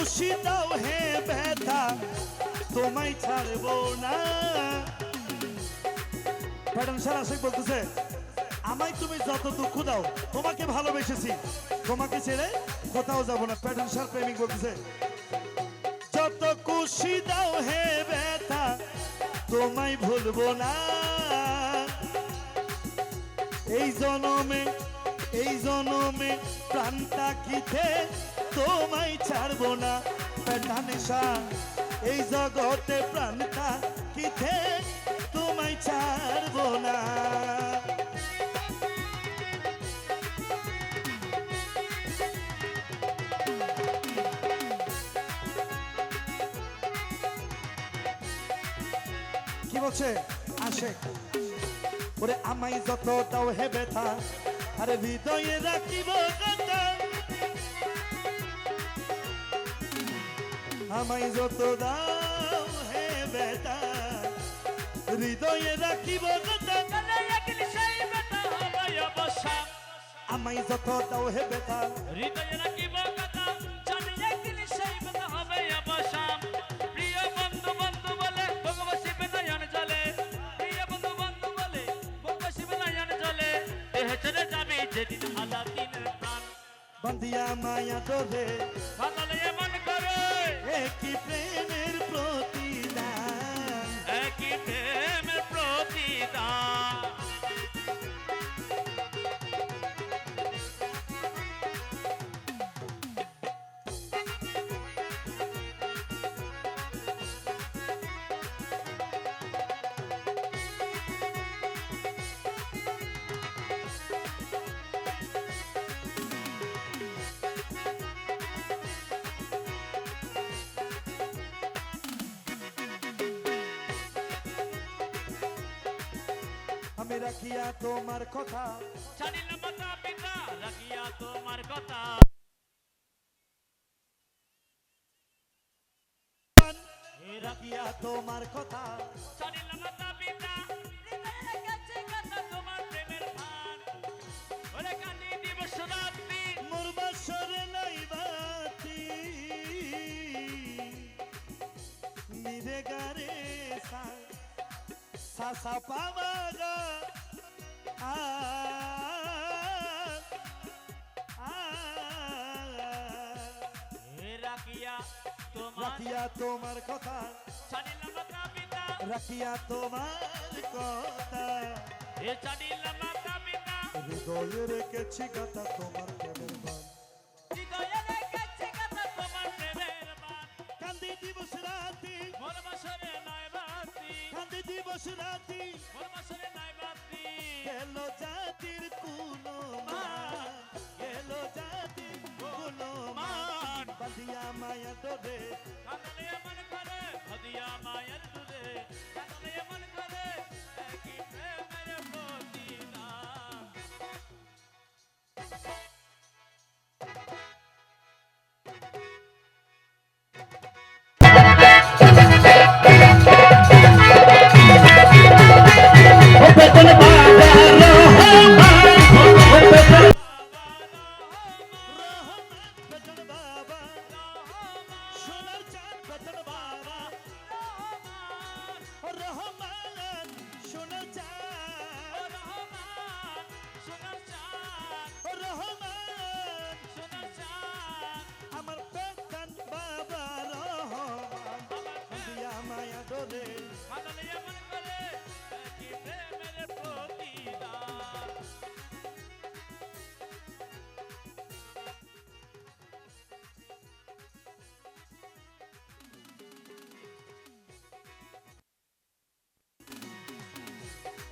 খুশি দাও হে ব্যথা, তোমায় ছাড়বো না। প্যাটার্ন স্যার আশেক বলতেছে, আমায় তুমি যত দুঃখ দাও, তোমাকে ভালোবেসেছি। তোমাকে ছেড়ে কোথাও যাব না। প্যাটার্ন স্যার প্রেমিক বলতেছে, যত খুশি দাও হে ব্যথা, তোমায় ভুলবো না। এই জনমে এই জনমে প্রাণটা কিথে? তোমায় ছাড়বো না প্যাটানেশা এই জগতে প্রাণটা কিথে? তোমায় ছাড়বো না। কি বলছে? আসে। ওরে আমায় যত দাও হে ব্যথা আরে হৃদয়ে রাখিব কথা। আমায় যত দাও হে বেটা হৃদয়ে রাখিব কথা। আমায় যত দাও হে ব্যথা যেদিন বান্দিয়া মায়া ডোরে বাঙালি এমন করে। একই প্রেমের প্রতিদান রাখিয়া তোমার কথা। জানিল মাতা পিতা রাখিয়া তোমার কথা। রাখিয়া তোমার কথা। জানিল মাতা পিতা সা পাবাগা আ রাখিয়া তোমার কথা রাখিয়া তোমার কথা হৃদয়ে রেখেছি কথা তোমার প্রেমের ভান কান্দি দিবস রাতি মোর বছরে দিবস রাতি নয় বাতি গেল জাতির কুলো মান গেল জাতির কুলো মান। বাঁধিয়া মায়া কাঁদলে এমন করে হদিয়া মায়ের দুধে কাঁদলে করে একই প্রেমের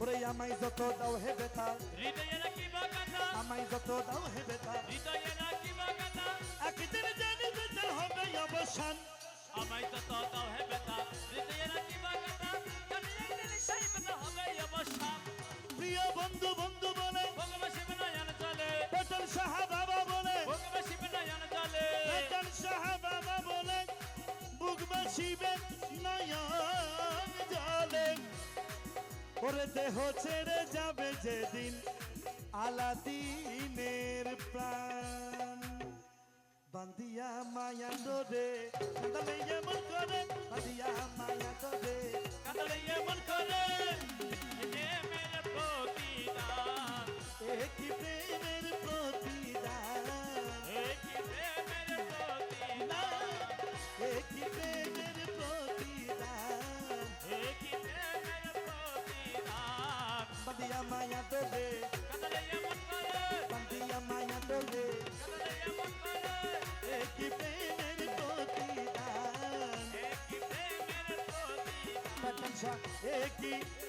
ওরে আমায় যত দাও হে বেতা আমায় যত দাও হে বেতা একদিন জানি বেতার হবে অবসান। আমায় তো দাও হে বেটা। হৃদয়ে রাখি বাগাতা জানি একদিন সেই বেটা হবে অবসান। প্রিয় বন্ধু বন্ধু ওরে দেহ ছেড়ে যাবে যেদিন আলাদিনের প্রাণ। বান্দিয়া মায়া ডোরে কাঁদালে এমন বান্দিয়া মায়া ডোরে মায়া তোলে। কান্দিয়া মায়া তোলে। একটি প্রেমের প্রতিদান? একটি প্রেমের প্রতিদান?